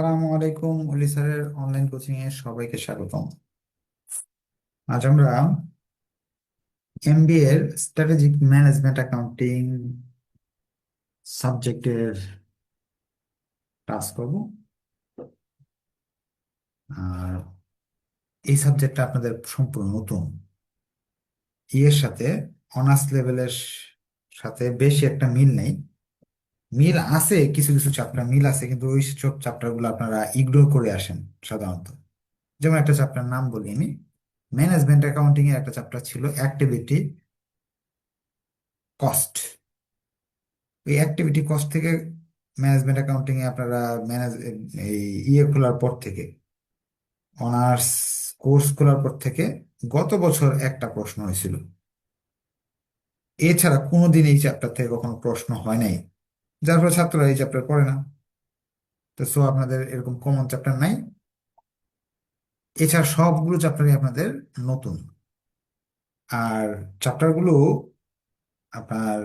সালামু আলাইকুম অলি স্যারের অনলাইন কোচিং এ সবাইকে স্বাগতম। আজ আমরা এমবিএ এর স্ট্র্যাটেজিক ম্যানেজমেন্ট অ্যাকাউন্টিং সাবজেক্টের ক্লাস করব। আর এই সাবজেক্টটা আপনাদের সম্পূর্ণ নতুন। ইয়ের সাথে অনার্স লেভেলের সাথে বেশি একটা মিল নেই। মিল আছে, কিছু কিছু চ্যাপ্টার মিল আছে, কিন্তু ওই সব চ্যাপ্টারগুলো আপনারা ইগনোর করে আসেন সাধারণত। যেমন একটা চ্যাপ্টার নাম বলি আমি। ম্যানেজমেন্ট অ্যাকাউন্টিং এর একটা চ্যাপ্টার ছিল অ্যাক্টিভিটি কস্ট ওই অ্যাক্টিভিটি কস্ট থেকে ম্যানেজমেন্ট অ্যাকাউন্টিং এ আপনারা ম্যানেজ এই ইয়ে খোলার পর থেকে অনার্স কোর্স খোলার পর থেকে গত বছর একটা প্রশ্ন হয়েছিল। এছাড়া কোনোদিন এই চ্যাপ্টার থেকে কখনো প্রশ্ন হয় নাই। যার ফলে ছাত্ররা এই চ্যাপ্টার পড়ে না। তো সো আপনাদের এরকম কমন চ্যাপ্টার নাই। এছাড়া সবগুলো চ্যাপ্টারই আপনাদের নতুন। আর চ্যাপ্টারগুলো আপনার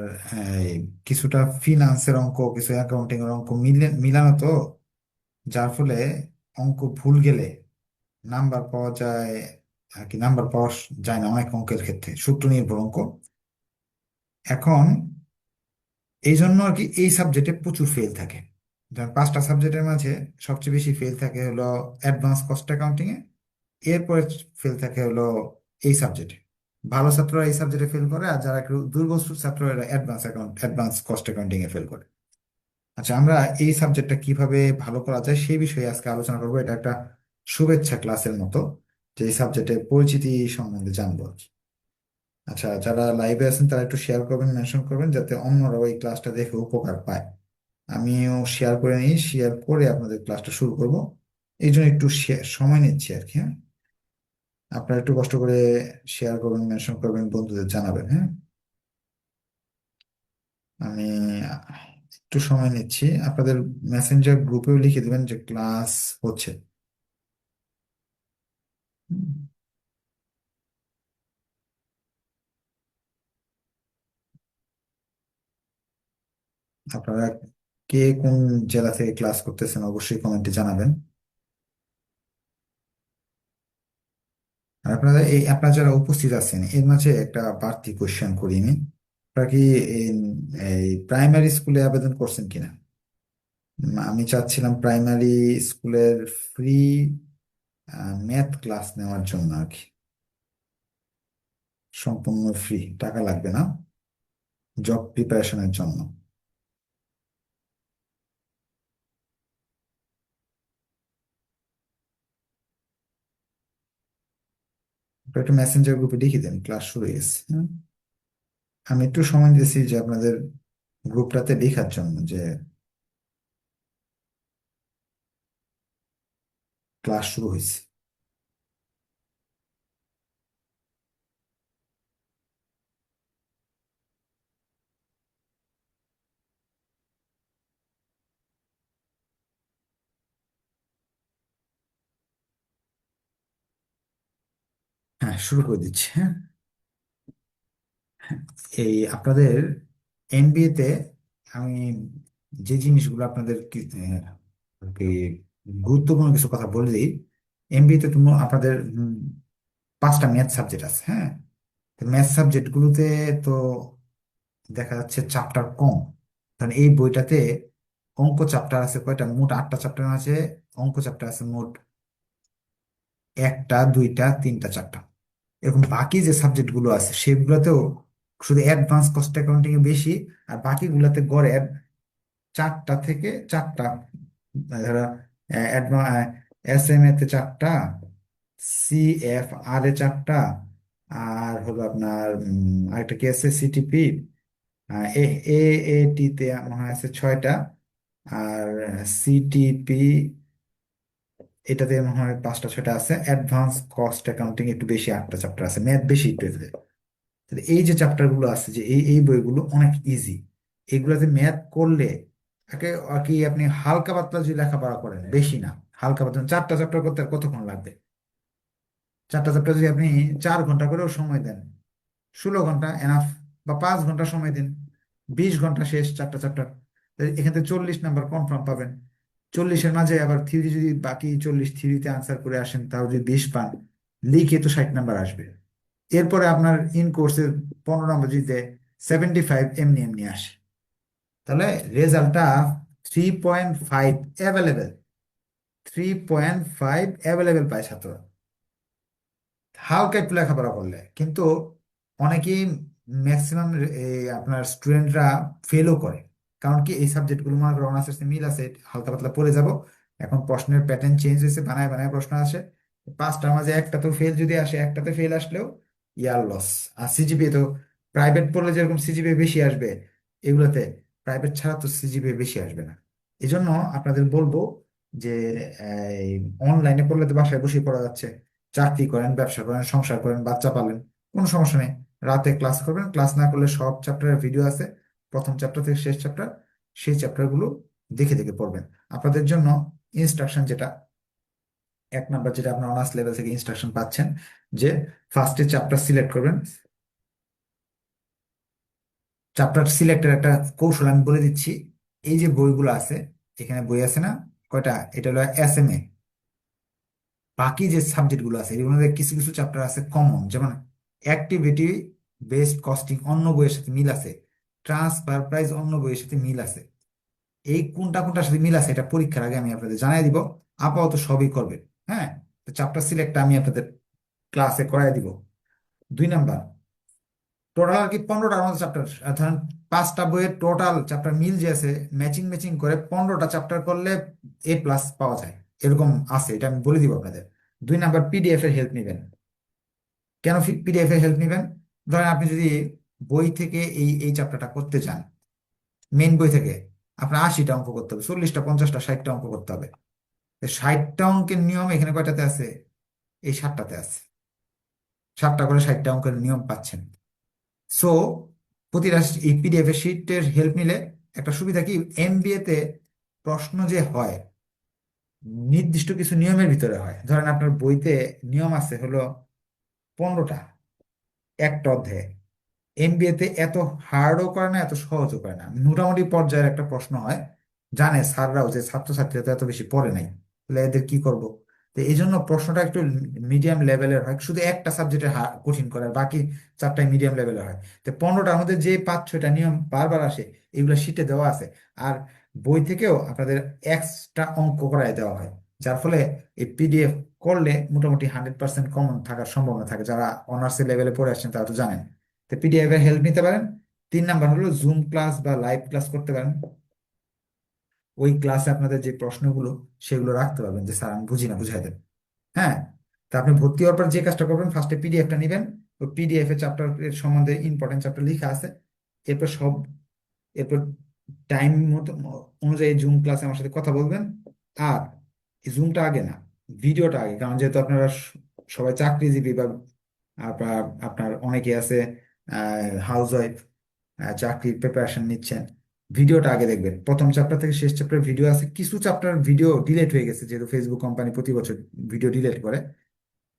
কিছুটা ফিনান্সের অঙ্ক, কিছু অ্যাকাউন্টিং এর অঙ্ক মিলে, মিলানো তো। যার ফলে অঙ্ক ভুল গেলে নাম্বার পাওয়া যায়, আর কি নাম্বার পাওয়া যায় না অনেক অঙ্কের ক্ষেত্রে। সূত্র নির্ভর অঙ্ক। এখন এই জন্য আর কি এই সাবজেক্টে প্রচুর ফেল থাকে। যেমন পাঁচটা সাবজেক্টের মাঝে সবচেয়ে বেশি ফেল থাকে হলো অ্যাডভান্স কস্ট অ্যাকাউন্টিং এ, এরপরে ফেল থাকে হলো এই সাবজেক্টে ভালো ছাত্ররা এই সাবজেক্টে ফেল করে আর যারা একটু দুর্বল ছাত্র এরা advance account advance cost accounting এ ফেল করে। আচ্ছা আমরা এই সাবজেক্টটা কীভাবে ভালো করা যায় সেই বিষয়ে আজকে আলোচনা করব। এটা একটা শুভেচ্ছা ক্লাসের মতো যে এই সাবজেক্টের পরিচিতি সম্বন্ধে জানব আর কি। আচ্ছা যারা লাইভে আছেন তারা একটু শেয়ার করবেন মেনশন করবেন, যাতে অন্যরাও এই ক্লাসটা দেখে উপকার পায়। আমিও শেয়ার করে নিই শেয়ার করে আপনাদের ক্লাসটা শুরু করব। এই জন্য একটু সময় নিচ্ছি আর কি হ্যাঁ? আপনারা একটু কষ্ট করে শেয়ার করবেন মেনশন করবেন, বন্ধুদের জানাবেন হ্যাঁ? আমি একটু সময় নিচ্ছি। আপনাদের মেসেঞ্জার গ্রুপেও লিখে দেবেন যে ক্লাস হচ্ছে। আপনারা কে কোন জেলা থেকে ক্লাস করতেছেন, অবশ্যই কমেন্টে জানাবেন। আপনারা এই, আপনারা যারা উপস্থিত আছেন, এর মাঝে একটা বাড়তি কোয়েশ্চেন করিনি আপনারা কি এই প্রাইমারি স্কুলে আবেদন করছেন কিনা? আমি চাচ্ছিলাম প্রাইমারি স্কুলের ফ্রি ম্যাথ ক্লাস নেওয়ার জন্য আর কি। সম্পূর্ণ ফ্রি টাকা লাগবে না। জব প্রিপারেশনের জন্য। একটু মেসেঞ্জার গ্রুপে লিখে দেন ক্লাস শুরু হয়েছে হ্যাঁ? আমি একটু সময় দিয়েছি যে আপনাদের গ্রুপটাতে লেখার জন্য যে ক্লাস শুরু হয়েছে হ্যাঁ শুরু করে দিচ্ছি হ্যাঁ? এই আপনাদের এমবিএ তে আমি যে জিনিসগুলো আপনাদের গুরুত্বপূর্ণ কিছু কথা বলে দিই এমবিএ তে তোমার, আপনাদের পাঁচটা ম্যাথ সাবজেক্ট আছে হ্যাঁ? ম্যাথ সাবজেক্ট গুলোতে তো দেখা যাচ্ছে চ্যাপ্টার কম। কারণ এই বইটাতে অঙ্ক চ্যাপ্টার আছে কয়টা? মোট আটটা চ্যাপ্টার আছে, অঙ্ক চ্যাপ্টার আছে মোট একটা, দুইটা, তিনটা চারটা এরকম বাকি যে সাবজেক্টগুলো আছে, সেগুলোতেও শুধু অ্যাডভান্স কস্ট অ্যাকাউন্টিং এ বেশি, আর বাকিগুলোতে গড়ে চারটা থেকে চারটা ধরো এস এম এ তে চারটা সি এফ আর এ চারটা, আর হলো আপনার আরেকটা কি আছে সিটিপি এ এ এ টি তে মনে হয় আছে ছয়টা, আর সিটিপি এটাতে মনে হয় পাঁচটা, ছয়টা আছে। অ্যাডভান্স কস্ট অ্যাকাউন্টিং একটু বেশি আটটা চ্যাপ্টার আছে ম্যাথ বেশি একটু। তাহলে এই যে চ্যাপ্টারগুলো আছে, যে এই এই বইগুলো অনেক ইজি এগুলোতে ম্যাথ করলে একে কি আপনি হালকা পাতলা যদি লেখাপড়া করেন, বেশি না। হালকা পাতলা চারটা চ্যাপ্টার করতে কতক্ষণ লাগবে? চারটা চ্যাপ্টার যদি আপনি চার ঘণ্টা করেও সময় দেন, ষোলো ঘণ্টা এনাফ বা পাঁচ ঘণ্টা সময় দিন, বিশ ঘণ্টা শেষ চারটা চ্যাপ্টার এখান থেকে চল্লিশ নাম্বার কনফার্ম পাবেন। চল্লিশের মাঝে আবার থিওরি যদি বাকি চল্লিশ থিওরিতে আনসার করে আসেন, তাও যদি বিশ পান লিখে তো ষাট নাম্বার আসবে। এরপরে আপনার ইন কোর্সের পনেরো নম্বর যদি সেভেন্টি ফাইভ এমনি এমনি আসে। তাহলে রেজাল্টটা three point five available three point five available পায় ছাত্ররা হালকা একটু লেখাপড়া করলে। কিন্তু অনেকেই ম্যাক্সিমাম আপনার স্টুডেন্টরা ফেলও করে। কারণ কি এই সাবজেক্টগুলো মনে করো অনার্স মিল আছে, হালকা পাতলা পড়ে যাব। এখন প্রশ্নের প্যাটার্ন চেঞ্জ হয়েছে, বানায় বানায় প্রশ্ন আসে। পাঁচটার মাঝে একটা তো ফেল যদি আসে, একটাতে ফেল আসলেও ইয়ার লস আর সিজিপিএ তো প্রাইভেট পড়লে যেরকম সিজিপিএ বেশি আসবে, এগুলোতে প্রাইভেট ছাড়া তো সিজিপিএ বেশি আসবে না। এই জন্য আপনাদের বলব যে অনলাইনে পড়লে তো বাসায় বসে পড়া যাচ্ছে। চাকরি করেন, ব্যবসা করেন, সংসার করেন, বাচ্চা পালেন, কোনো সমস্যা নেই। রাতে ক্লাস করবেন ক্লাস না করলে সব চ্যাপ্টারের ভিডিও আছে। প্রথম চ্যাপ্টার থেকে শেষ চ্যাপ্টার সেই চ্যাপ্টারগুলো দেখে দেখে পড়বেন। আপনাদের জন্য ইনস্ট্রাকশন যেটা, এক নাম্বার যেটা আপনার অনার্স লেভেল থেকে ইনস্ট্রাকশন পাচ্ছেন, যে ফার্স্টে চ্যাপ্টার সিলেক্ট করবেন। চ্যাপ্টার সিলেক্টের একটা কৌশল আমি বলে দিচ্ছি। এই যে বইগুলো আছে, এখানে বই আছে না? কয়টা? এটা হলো এস এম এ বাকি যে সাবজেক্টগুলো আছে, এর মধ্যে কিছু কিছু চ্যাপ্টার আছে কমন যেমন অ্যাক্টিভিটি বেসড কস্টিং অন্য বইয়ের সাথে মিল আছে। ট্রান্সফার প্রাইস অন্য বইয়ের সাথে মিল আছে। এই কোনটা কোনটার সাথে মিল আছে এটা পরীক্ষার আগে আমি আপনাদের জানাই দিব। আপাতত সবই করবেন হ্যাঁ? তো চ্যাপ্টার সিলেক্ট আমি আপনাদের ক্লাসে করাই দিব। দুই নাম্বার টোটাল আর কি পনেরোটার মতো চ্যাপ্টার ধরেন পাঁচটা বইয়ের টোটাল চ্যাপ্টার মিল যে আছে ম্যাচিং ম্যাচিং করে পনেরোটা চ্যাপ্টার করলে এ প্লাস পাওয়া যায়। এরকম আছে, এটা আমি বলে দিব আপনাদের। দুই নাম্বার পিডিএফ এর হেল্প নেবেন। কেন পিডিএফ এর হেল্প নেবেন? ধরেন আপনি যদি বই থেকে এই এই চ্যাপ্টারটা করতে চান মেন বই থেকে আপনার আশিটা অঙ্ক করতে হবে, চল্লিশটা, পঞ্চাশটা, ষাটটা অঙ্ক করতে হবে। ষাটটা অঙ্কের নিয়ম এখানে কয়টাতে আছে? এই সাতটাতে আছে। সাতটা করে ষাটটা অঙ্কের নিয়ম পাচ্ছেন। সো প্রতিটা এই পিডিএফ শিটের হেল্প নিলে একটা সুবিধা কি? এমবিএ তে প্রশ্ন যে হয়, নির্দিষ্ট কিছু নিয়মের ভিতরে হয়। ধরেন আপনার বইতে নিয়ম আছে হলো পনেরোটা, একটা অধ্যায়ে। এমবিএ তে এত হার্ডও করে না, এত সহজও করে না। মোটামুটি পর্যায়ের একটা প্রশ্ন হয়, জানে স্যাররাও যে ছাত্রছাত্রীরা তো এত বেশি পড়ে নাই, তাহলে এদের কি করব? তো এই জন্য প্রশ্নটা একটু মিডিয়াম লেভেলের হয়, শুধু একটা সাবজেক্টে কঠিন করে বাকি চারটায় মিডিয়াম লেভেলের হয়। তো পনেরোটার মধ্যে যে পাঁচ ছয়টা নিয়ম বারবার আসে, এগুলো শিটে দেওয়া আছে, আর বই থেকেও আপনাদের এক্সট্রা অঙ্ক করায় দেওয়া হয়, যার ফলে এই পিডিএফ করলে মোটামুটি হান্ড্রেড পার্সেন্ট কমন থাকার সম্ভাবনা থাকে। যারা অনার্স লেভেলে পড়ে আসছেন, তারা তো জানেন। তো পিডিএফ এর হেল্প নিতে পারেন। তিন নাম্বার হলো জুম ক্লাস বা লাইভ ক্লাস করতে পারেন। ওই ক্লাসে আপনাদের যে প্রশ্নগুলো, সেগুলো রাখতে পারবেন যে, স্যার, আমি বুঝি না বুঝাই দেন। হ্যাঁ? তা আপনি ভর্তি হওয়ার পর যে কাজটা করবেন ফার্স্টে পিডিএফটা নেবেন। ওই পিডিএফ এর চ্যাপ্টার এর সম্বন্ধে ইম্পর্টেন্ট চ্যাপ্টার লেখা আছে। এরপর সব, এরপর টাইম মতো, অনুযায়ী জুম ক্লাসে আমার সাথে কথা বলবেন। আর জুমটা আগে না ভিডিওটা আগে। কারণ যেহেতু আপনারা সবাই চাকরিজীবী বা আপনার আপনার অনেকে আছে হাউস ওয়াইফ চাকরির প্রিপারেশন নিচ্ছেন। ভিডিওটা আগে দেখবেন। প্রথম চ্যাপ্টার থেকে শেষ চ্যাপ্টার ভিডিও আছে। কিছু চ্যাপ্টার ভিডিও ডিলেট হয়ে গেছে, যেহেতু ফেসবুক কোম্পানি প্রতি বছর ভিডিও ডিলেট করে।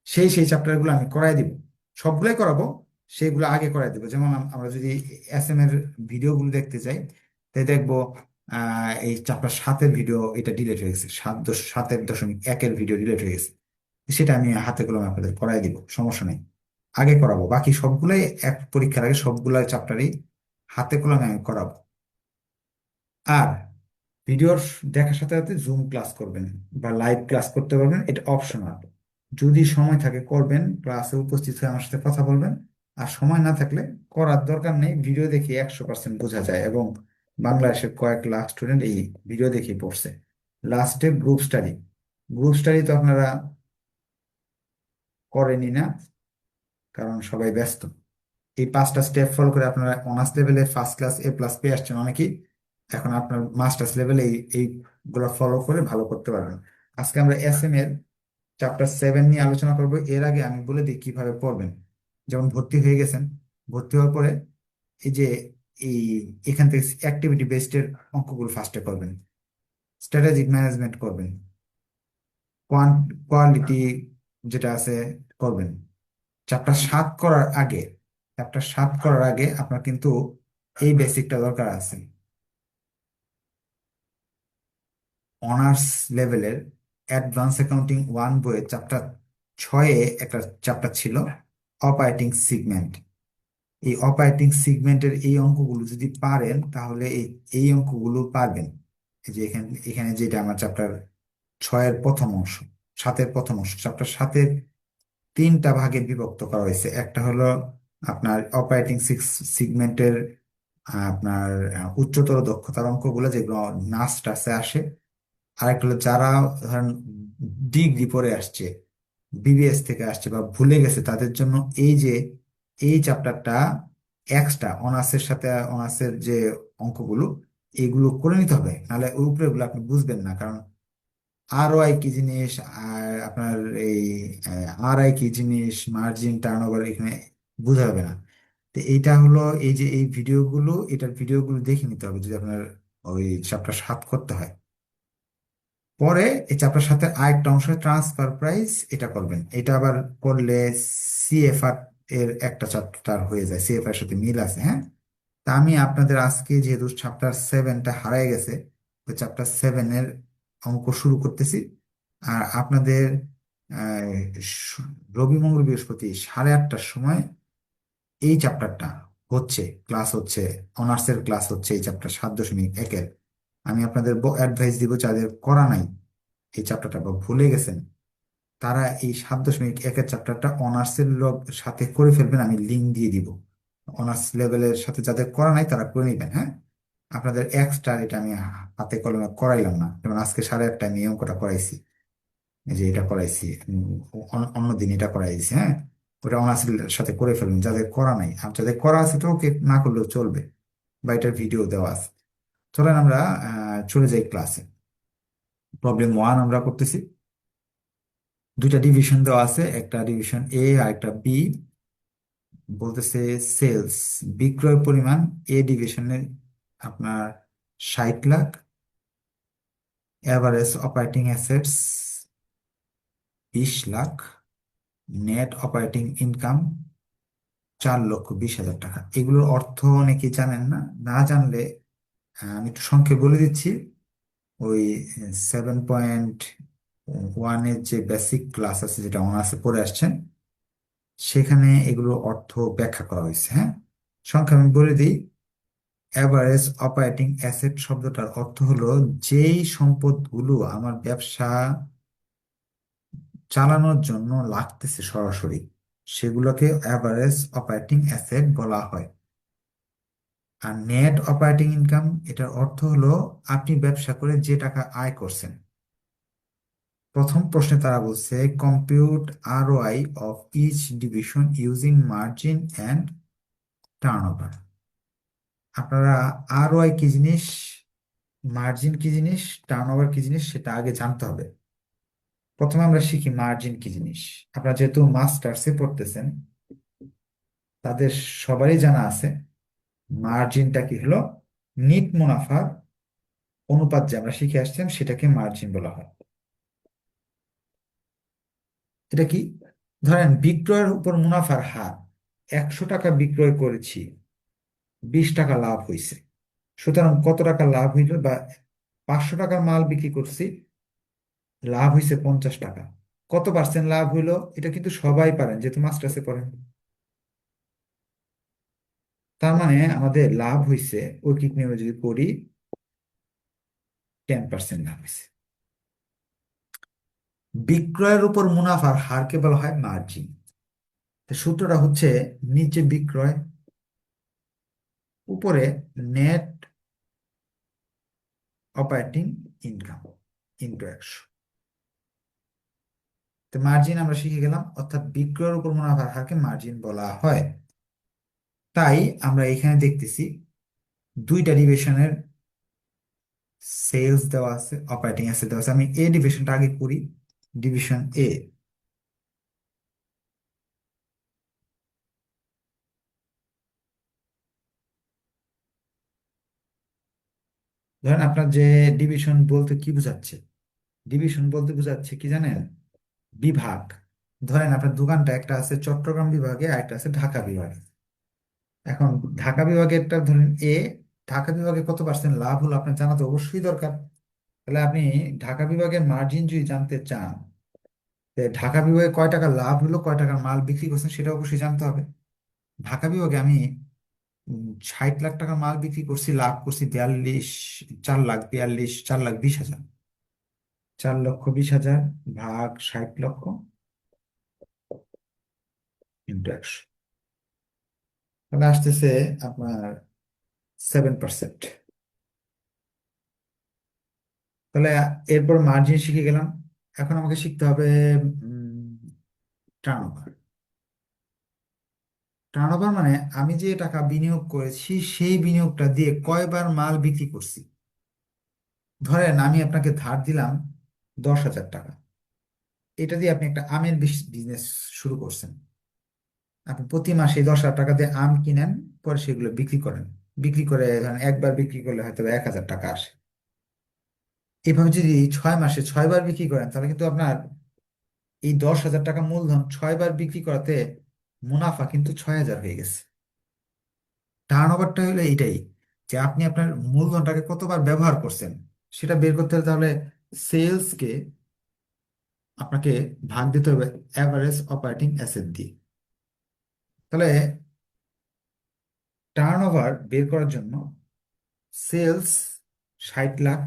সেই সেই চ্যাপ্টারগুলো আমি করাই দিব। সবগুলাই করাবো, সেগুলো আগে করাই দেবো। যেমন আমরা যদি এস এম এর ভিডিওগুলো দেখতে চাই তাই দেখব এই চ্যাপ্টার সাতের ভিডিও এটা ডিলেট হয়ে গেছে। সাত সাতের দশমিক একের ভিডিও ডিলেট হয়ে গেছে। সেটা আমি হাতে কলমে আপনাদের করাই দিব, সমস্যা নেই। আগে করাবো। বাকি সবগুলাই এক পরীক্ষার আগে সবগুলাই চ্যাপ্টারই হাতে কলমে আমি করাবো। আর ভিডিওর দেখার সাথে সাথে জুম ক্লাস করবেন বা লাইভ ক্লাস করতে পারবেন, এটা অপশনাল যদি সময় থাকে করবেন ক্লাসে উপস্থিত হয়ে আমার সাথে কথা বলবেন। আর সময় না থাকলে করার দরকার নেই ভিডিও দেখে একশো পার্সেন্ট বোঝা যায় এবং বাংলাদেশের কয়েক লাখ স্টুডেন্ট এই ভিডিও দেখেই পড়ছে। লাস্টে গ্রুপ স্টাডি গ্রুপ স্টাডি তো আপনারা করেনি না। কারণ সবাই ব্যস্ত। এই পাঁচটা স্টেপ ফলো করে আপনারা অনার্স লেভেলে ফার্স্ট ক্লাস এ প্লাস পেয়ে আসছেন অনেকেই। এখন আপনার মাস্টার্স লেভেলে এই, এইগুলো ফলো করে ভালো করতে পারবেন। আজকে আমরা এস এম এর চ্যাপ্টার সেভেন নিয়ে আলোচনা করব। এর আগে আমি বলে দিই কীভাবে পড়বেন। যেমন ভর্তি হয়ে গেছেন, ভর্তি হওয়ার পরে এই যে এই, এখান থেকে অ্যাক্টিভিটি বেসড এর অঙ্কগুলো ফার্স্টে করবেন। স্ট্র্যাটেজিক ম্যানেজমেন্ট করবেন। কোয়ালিটি যেটা আছে, করবেন। চ্যাপ্টার সাত করার আগে চ্যাপ্টার সাত করার আগে আপনার কিন্তু এই বেসিকটা দরকার আছে। অনার্স লেভেলের অ্যাডভান্স অ্যাকাউন্টিং ওয়ান বইয়ের চ্যাপ্টার ছয়ে একটা চ্যাপ্টার ছিল অপারেটিং সিগমেন্ট এই অপারেটিং সিগমেন্টের এই অঙ্কগুলো যদি পারেন, তাহলে এই এই অঙ্কগুলো পারবেন এই যে এখানে এখানে যেটা আমার চ্যাপ্টার ছয়ের প্রথম অংশ, সাতের প্রথম অংশ চ্যাপ্টার সাতের তিনটা ভাগে বিভক্ত করা হয়েছে। একটা হলো আপনার অপারেটিং সিগমেন্টের আপনার উচ্চতর দক্ষতার অঙ্কগুলো যেগুলো নাস টাসে আসে। আরেকটা হলো যারা ধরেন ডিগ্রি পরে আসছে বিবিএস থেকে আসছে বা ভুলে গেছে, তাদের জন্য এই যে, এই চ্যাপ্টারটা এক্সট্রা অনার্সের সাথে অনার্সের যে অঙ্কগুলো, এগুলো করে নিতে হবে। নাহলে ওই উপরে গুলো আপনি বুঝবেন না, কারণ আর ওয়াই কি জিনিস, আর আপনার এই আর আই কি জিনিস মার্জিন টার্নওভার এখানে বোঝা যাবে না। তো এইটা হলো এই যে এই ভিডিওগুলো, এটার ভিডিওগুলো দেখে নিতে হবে যদি আপনার ওই চ্যাপ্টার সাত করতে হয়। পরে এই চ্যাপ্টার সাথে আরেকটা অংশ ট্রান্সফার প্রাইস এটা করবেন। এটা আবার করলে সিএফআর এর একটা চ্যাপ্টার হয়ে যায় সিএফআর এর সাথে মিল আছে হ্যাঁ? তা আমি আপনাদের আজকে যেহেতু চ্যাপ্টার সেভেনটা হারায় গেছে, তো চ্যাপ্টার সেভেনের অঙ্ক শুরু করতেছি। আর আপনাদের রবি মঙ্গল বৃহস্পতি সাড়ে আটটার সময় এই চ্যাপ্টারটা হচ্ছে ক্লাস হচ্ছে অনার্সের ক্লাস হচ্ছে এই চ্যাপ্টার সাত দশমিক একের। আমি আপনাদের অ্যাডভাইস দিব যাদের করা নাই, এই চ্যাপ্টারটা বা ভুলে গেছেন, তারা এই সাত দশমিক একের চ্যাপ্টারটা অনার্সের সাথে করে ফেলবেন, আমি লিঙ্ক দিয়ে দিব। অনার্স লেভেলের সাথে যাদের করা নাই, তারা করে নেবেন হ্যাঁ? আপনাদের এক্সট্রা এটা আমি হাতে কলমে করাইলাম না। যেমন আজকে সাড়ে আটটায় আমি অঙ্কটা করাইছি। যে এটা করাইছি অন্য দিন এটা করাইছি হ্যাঁ? ওটা অনার্সের সাথে করে ফেলবেন যাদের করা নাই। আর যাদের করা আছে তো ওকে না করলেও চলবে, বা এটার ভিডিও দেওয়া আছে। চলেন আমরা চলে যাই ক্লাসে প্রবলেম ওয়ান আমরা করতেছি। দুইটা ডিভিশন দেওয়া আছে, একটা ডিভিশন এ আর একটা বি বলতেছে সেলস বিক্রয় পরিমাণ এ ডিভিশনের আপনার ষাট লাখ এভারেজ অপারেটিং অ্যাসেটস বিশ লাখ নেট অপারেটিং ইনকাম চার লক্ষ বিশ হাজার টাকা। এগুলোর অর্থ অনেকে জানেন না। না জানলে আমি একটু সংক্ষেপে বলে দিচ্ছি। ওই সেভেন পয়েন্ট ওয়ানের যে বেসিক ক্লাস আছে, যেটা অনার্সে পড়ে আসছেন, সেখানে এগুলোর অর্থ ব্যাখ্যা করা হয়েছে হ্যাঁ? সংখ্যা আমি বলে দিই অ্যাভারেজ অপারেটিং অ্যাসেট শব্দটার অর্থ হলো যেই সম্পদগুলো আমার ব্যবসা চালানোর জন্য লাগতেছে সরাসরি, সেগুলোকে অ্যাভারেজ অপারেটিং অ্যাসেট বলা হয়। আর নেট অপারেটিং ইনকাম এটার অর্থ হলো আপনি ব্যবসা করে যে টাকা আয় করছেন। প্রথম প্রশ্নে তারা বলছে compute R ROI of each division using margin and turnover আপনারা আরওআই কি জিনিস মার্জিন কি জিনিস টার্নওভার কি জিনিস সেটা আগে জানতে হবে। প্রথমে আমরা শিখি মার্জিন কি জিনিস। আপনারা যেহেতু মাস্টার্সে পড়তেছেন, তাদের সবারই জানা আছে মার্জিনটা কি হলো নিট মুনাফার অনুপাত যে আমরা শিখে আসছেন সেটাকে মার্জিন বলা হয়। এটা কি? ধরেন বিক্রয়ের উপর মুনাফার হার, একশো টাকা বিক্রয় করেছি বিশ টাকা লাভ হয়েছে সুতরাং কত টাকা লাভ হইল বা পাঁচশো টাকার মাল বিক্রি করছি, লাভ হয়েছে পঞ্চাশ টাকা। কত পার্সেন্ট লাভ হইল? এটা কিন্তু সবাই পারেন, যেহেতু মাস্টার্সে পড়েন। তার মানে আমাদের লাভ হয়েছে ঐকিক নিয়মে যদি করি টেন পার্সেন্ট লাভ হয়েছে বিক্রয়ের উপর মুনাফার হারকে বলা হয় মার্জিন। সূত্রটা হচ্ছে, নিচে বিক্রয় উপরে নেট অপারেটিং ইনকাম ইনটু একশো তো মার্জিন আমরা শিখে গেলাম, অর্থাৎ বিক্রয়ের উপর মুনাফার হারকে মার্জিন বলা হয়। তাই আমরা এখানে দেখতেছি দুইটা ডিভিশনের সেলস দেওয়া আছে অপারেটিং অ্যাসেট দেওয়া আছে। আমি এ ডিভিশনটা আগে করি ডিভিশন এ ধরেন আপনার যে ডিভিশন বলতে কি বোঝাচ্ছে? ডিভিশন বলতে বোঝাচ্ছে কি জানেন? বিভাগ। ধরেন আপনার দোকানটা একটা আছে চট্টগ্রাম বিভাগে আর একটা আছে ঢাকা বিভাগে। এখন ঢাকা বিভাগেরটা ধরেন এ ঢাকা বিভাগে কত পার্সেন্ট লাভ হলো আপনার জানা তো অবশ্যই দরকার। তাহলে আপনি ঢাকা বিভাগের মার্জিন যদি জানতে চান ঢাকা বিভাগে কয় টাকা লাভ হলো, কয় টাকার মাল বিক্রি করছেন সেটা অবশ্যই জানতে হবে। ঢাকা বিভাগে আমি ষাট লাখ টাকা মাল বিক্রি করছি, লাভ করছি বিয়াল্লিশ, চার লাখ, বিয়াল্লিশ, চার লাখ বিশ হাজার। চার লক্ষ বিশ হাজার ভাগ ষাট লক্ষ ইন্টু একশো। তাহলে আসতেছে আপনার সেভেন পার্সেন্ট। তাহলে এরপর মার্জিন শিখে গেলাম। এখন আমাকে শিখতে হবে টার্নওভার টার্নওভার মানে আমি যে টাকা বিনিয়োগ করেছি, সেই বিনিয়োগটা দিয়ে কয়বার মাল বিক্রি করছি। ধরেন আমি আপনাকে ধার দিলাম দশ হাজার টাকা। এটা দিয়ে আপনি একটা আমের বিজনেস শুরু করছেন। আপনি প্রতি মাসে দশ হাজার টাকা দিয়ে আম কিনেন, পরে সেগুলো বিক্রি করেন। বিক্রি করে ধরেন একবার বিক্রি করলে হয়তো এক হাজার টাকা আসে। এভাবে যদি ছয় মাসে ছয়বার বিক্রি করেন, তাহলে কিন্তু আপনার এই দশ হাজার টাকা মূলধন ছয়বার বিক্রি করাতে মুনাফা কিন্তু ছয় হাজার হয়ে গেছে। টার্ন ওভারটা হলো এইটাই, যে আপনি আপনার মূলধনটাকে কতবার ব্যবহার করছেন, সেটা বের করতে হলে তাহলে সেলসকে আপনাকে ভাগ দিতে হবে অ্যাভারেজ অপারেটিং অ্যাসেট দিয়ে। তাহলে টার্ন ওভার বের করার জন্য সেলস ষাট লাখ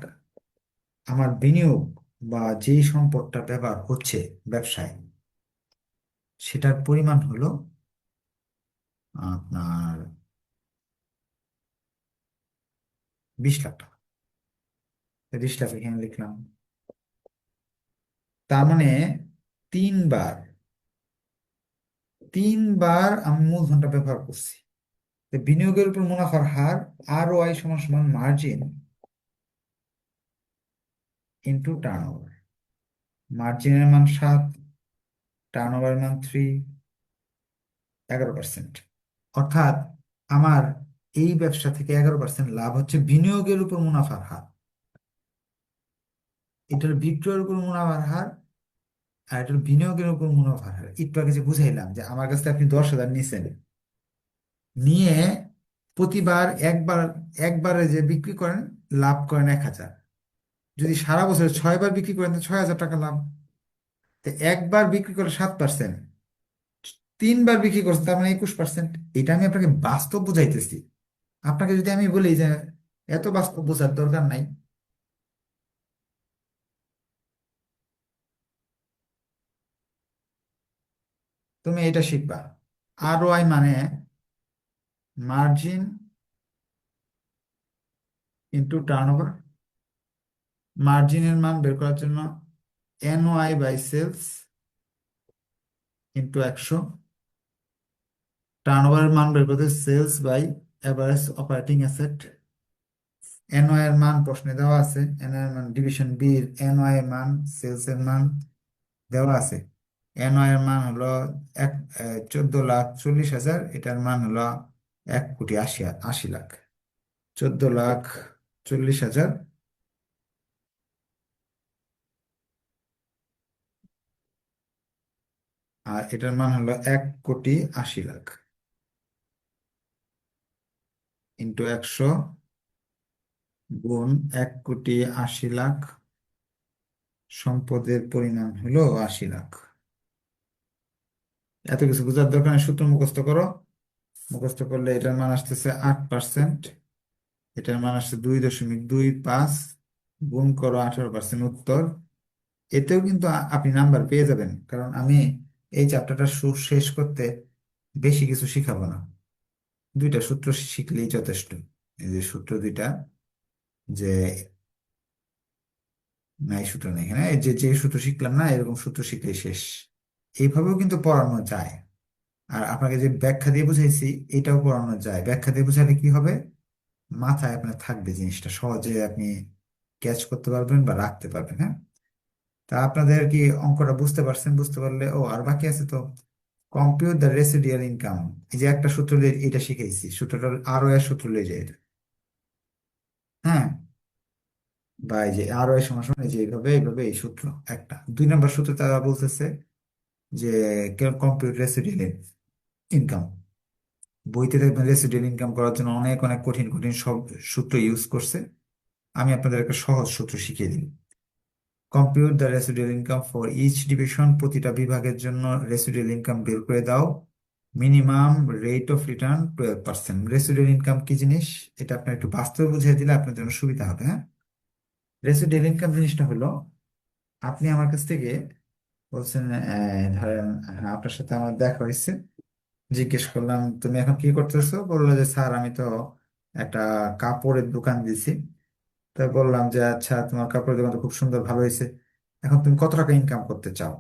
আমার বিনিয়োগ বা যেই সম্পদটা ব্যবহার হচ্ছে ব্যবসায়, সেটার পরিমাণ হলো আপনার বিশ লাখ টাকা। বিশ লাখ এখানে লিখলাম। তার মানে তিনবার তিনবার আমি মূলধনটা ব্যবহার করছি। বিনিয়োগের উপর মুনাফার হার আর ওয়াই সমান সমান মার্জিন ইন্টু টার্ন ওভার মার্জিনের মান সাত টার্ন ওভার মান থ্রি এগারো পার্সেন্ট অর্থাৎ আমার এই ব্যবসা থেকে এগারো পার্সেন্ট লাভ হচ্ছে বিনিয়োগের উপর মুনাফার হার। এটার বিক্রয়ের উপর মুনাফার হার আর এটার বিনিয়োগের উপর মুনাফার হার। একটু আগে যে বুঝাইলাম যে আমার কাছ আপনি দশ হাজার নিছেন, নিয়ে প্রতিবার একবার, একবারে যে বিক্রি করেন, লাভ করেন এক হাজার। যদি সারা বছর ছয়বার বিক্রি করেন তো ছয় হাজার টাকা লাভ। তো একবার বিক্রি করে সাত পার্সেন্ট তিনবার বিক্রি করছে, তার মানে একুশ পার্সেন্ট এটা আমি আপনাকে বাস্তব বুঝাইতেছি। আপনাকে যদি আমি বলি যে এত বাস্তব বোঝার দরকার নাই। তুমি এটা শিখবা। আর ওয়াই মানে মার্জিন ইন্টু টার্নওভার মার্জিনের মান বের করার জন্য N Y by sales into একশো। টার্নওভারের মান বের করতে sales by average operating asset NOI এর মান প্রশ্নে দেওয়া আছে এনওআই এর মান ডিভিশন বি এনওআই এর মান সেলস এর মান দেওয়া আছে। এনওআই এর মান হলো এক চোদ্দ লাখ চল্লিশ হাজার, এটার মান হলো এক কোটি আশি আশি লাখ। চোদ্দ লাখ চল্লিশ হাজার। আর এটার মান হলো এক কোটি আশি লাখ। ইন্টু একশো গুণ এক কোটি আশি লাখ সম্পদের পরিমাণ হলো আশি লাখ। এত কিছু বোঝার দরকার নেই, সূত্র মুখস্থ করো। মুখস্থ করলে এটার মান আসতেছে আট পার্সেন্ট। এটার মান আসছে দুই দশমিক দুই পাঁচ গুণ করো আঠারো পার্সেন্ট উত্তর। এতেও কিন্তু আপনি নাম্বার পেয়ে যাবেন, কারণ আমি এই চ্যাপ্টারটা শেষ করতে বেশি কিছু শিখাবো না। দুইটা সূত্র শিখলেই যথেষ্ট। এই যে সূত্র দুইটা, যে না, এই সূত্র নেই এই যে যে সূত্র শিখলাম না, এরকম সূত্র শিখলেই শেষ। এইভাবেও কিন্তু পড়ানো যায়। আর আপনাকে যে ব্যাখ্যা দিয়ে বুঝাইছি, এটাও পড়ানো যায়। ব্যাখ্যা দিয়ে বুঝালে কি হবে? মাথায় আপনার থাকবে জিনিসটা। সহজে আপনি ক্যাচ করতে পারবেন বা রাখতে পারবেন হ্যাঁ? তা আপনাদের কি অঙ্কটা বুঝতে পারছেন? বুঝতে পারলে, ও, আর বাকি আছে তো। কম্পিউট দ্য রেসিডিয়াল ইনকাম এই যে একটা সূত্র দিয়ে এটা শিখেছি, সূত্রটা আরও এর সূত্র লয়ে যায় এটা। হ্যাঁ? বা এই যে আরও এর সমান সমান এই যে এইভাবে এইভাবে এই সূত্র একটা। দুই নম্বর সূত্র তারা বলতেছে যে কম্পিউট রেসিডিয়াল ইনকাম বইতে দেখবেন রেসিডিয়াল ইনকাম করার জন্য অনেক অনেক কঠিন কঠিন সব সূত্র ইউজ করছে। আমি আপনাদের একটা সহজ সূত্র শিখিয়ে দিই। Compute the residual income for each division প্রতিটা বিভাগের জন্য রেসিডুয়াল ইনকাম বের করে দাও। Minimum rate of return twelve percent residual income কি জিনিস? এটা আপনার একটু বাস্তবে বুঝিয়ে দিলে আপনার জন্য সুবিধা হবে হ্যাঁ? রেসিডুয়াল ইনকাম জিনিসটা হলো আপনি আমার কাছ থেকে বলছেন ধরেন হ্যাঁ, আপনার সাথে আমার দেখা হয়েছে। জিজ্ঞেস করলাম তুমি এখন কি করতেছো? বলল যে স্যার আমি তো একটা কাপড়ের দোকান দিছি তা বললাম যে আচ্ছা তোমার কাপড়ের দোকান তো খুব সুন্দর ভালো হয়েছে। এখন তুমি কত টাকা ইনকাম করতে চাও?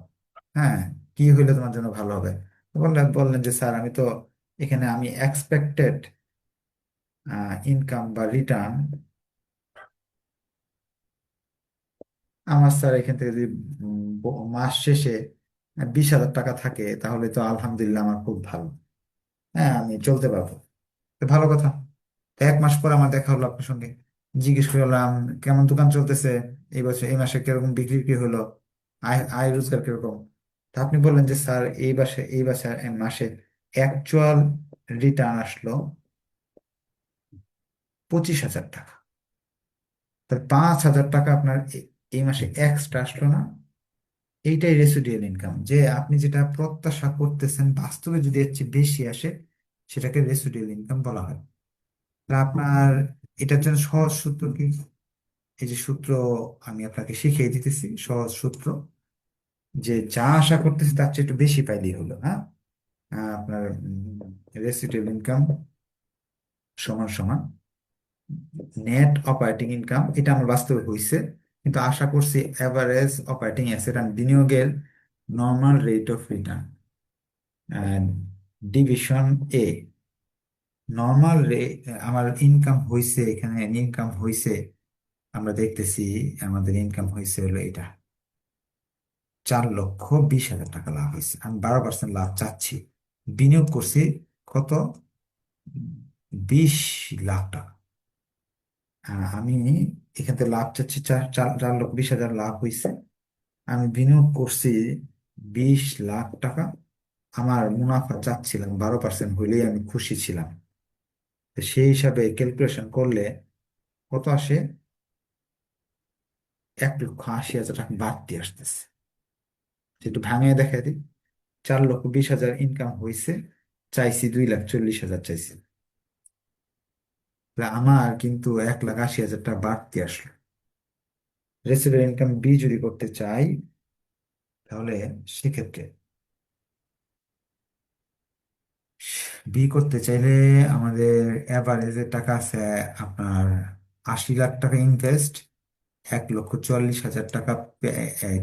হ্যাঁ কি হইলে তোমার জন্য ভালো হবে? বললেন বললেন যে, স্যার, আমি তো এখানে আমি এক্সপেক্টেড ইনকাম বা রিটার্ন আমার স্যার এখান থেকে যদি মাস শেষে বিশ হাজার টাকা থাকে, তাহলে তো আলহামদুলিল্লাহ আমার খুব ভালো। হ্যাঁ আমি চলতে পারব। ভালো কথা। এক মাস পর আমার দেখা হলো আপনার সঙ্গে। জিজ্ঞেস করলাম, কেমন দোকান চলতেছে? এই বছর, এই মাসে কীরকম বিক্রি কি হলো? আয় আয় রোজগার কীরকম? তা আপনি বললেন যে, স্যার, এই মাসে এই মাসে মাসে অ্যাকচুয়াল রিটার্ন আসলো পঁচিশ হাজার টাকা। তাহলে পাঁচ হাজার টাকা আপনার এই মাসে এক্সট্রা আসলো না? এইটাই রেসিডুয়াল ইনকাম যে আপনি যেটা প্রত্যাশা করতেছেন, বাস্তবে যদি এর চেয়ে বেশি আসে, সেটাকে রেসিডুয়াল ইনকাম বলা হয়। আপনার এটার জন্য সহজ সূত্র কি? এই যে সূত্র আমি আপনাকে শিখিয়ে দিতেছি, সহজ সূত্র। যে যা আশা করতেছি তার চেয়ে একটু বেশি পাইলেই হলো হ্যাঁ? আপনার রেসিডুয়াল ইনকাম সমান সমান নেট অপারেটিং ইনকাম এটা আমার বাস্তবে হয়েছে কিন্তু আশা করছি অ্যাভারেজ অপারেটিং অ্যাসেট অ্যান্ড বিনিয়োগের normal rate of return division A normal rate আমার ইনকাম হয়েছে এখানে ইনকাম হয়েছে আমরা দেখতেছি আমাদের ইনকাম হয়েছে হলো এটা। চার লক্ষ বিশ হাজার টাকা লাভ হয়েছে আমি বারো পার্সেন্ট লাভ চাচ্ছি। বিনিয়োগ করছি কত? বিশ লাখ টাকা। আমি এখান থেকে লাভ চাচ্ছি চার চার চার লক্ষ বিশ হাজার লাভ হয়েছে আমি বিনিয়োগ করছি বিশ লাখ টাকা। আমার মুনাফা চাচ্ছিলাম বারো পার্সেন্ট হইলেই আমি খুশি ছিলাম। সেই হিসাবে ক্যালকুলেশন করলে কত আসে? এক লক্ষ আশি হাজার টাকা বাড়তি আসতেছে। একটু ভাঙিয়ে দেখাই দিই, চার লক্ষ বিশ হাজার ইনকাম হয়েছে চাইছি দুই লাখ চল্লিশ হাজার চাইছি। আমার কিন্তু এক লাখ আশি হাজার টাকা বাড়তি আসলো। রেসিডেন্ট ইনকাম বি যদি করতে চাই, তাহলে সেক্ষেত্রে বি করতে চাইলে আমাদের অ্যাভারেজের টাকা আছে আপনার আশি লাখ টাকা ইনভেস্ট এক লক্ষ চুয়াল্লিশ হাজার টাকা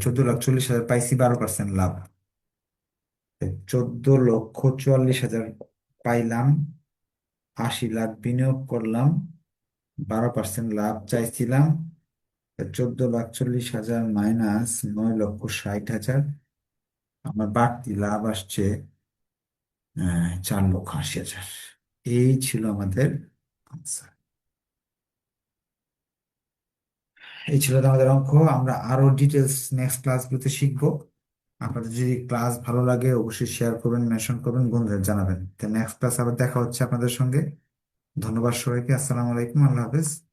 চোদ্দ লাখ চল্লিশ হাজার পাইছি বারো পার্সেন্ট লাভ। চোদ্দ লক্ষ চুয়াল্লিশ হাজার পাইলাম, আশি লাখ বিনিয়োগ করলাম, বারো পার্সেন্ট লাভ চাইছিলাম চোদ্দ লাখ চল্লিশ হাজার মাইনাস নয় লক্ষ ষাট হাজার, আমার বাড়তি লাভ আসছে চার লক্ষ আশি হাজার। এই ছিল আমাদের আনসার এই ছিল আমাদের অঙ্ক। আমরা আরও ডিটেলস নেক্সট ক্লাসগুলোতে শিখব। আপনাদের যদি ক্লাস ভালো লাগে, অবশ্যই শেয়ার করবেন মেনশন করবেন বন্ধুদের জানাবেন। তো নেক্সট ক্লাস আবার দেখা হচ্ছে আপনাদের সঙ্গে। ধন্যবাদ সবাইকে। আসসালামু আলাইকুম। আল্লাহ হাফেজ।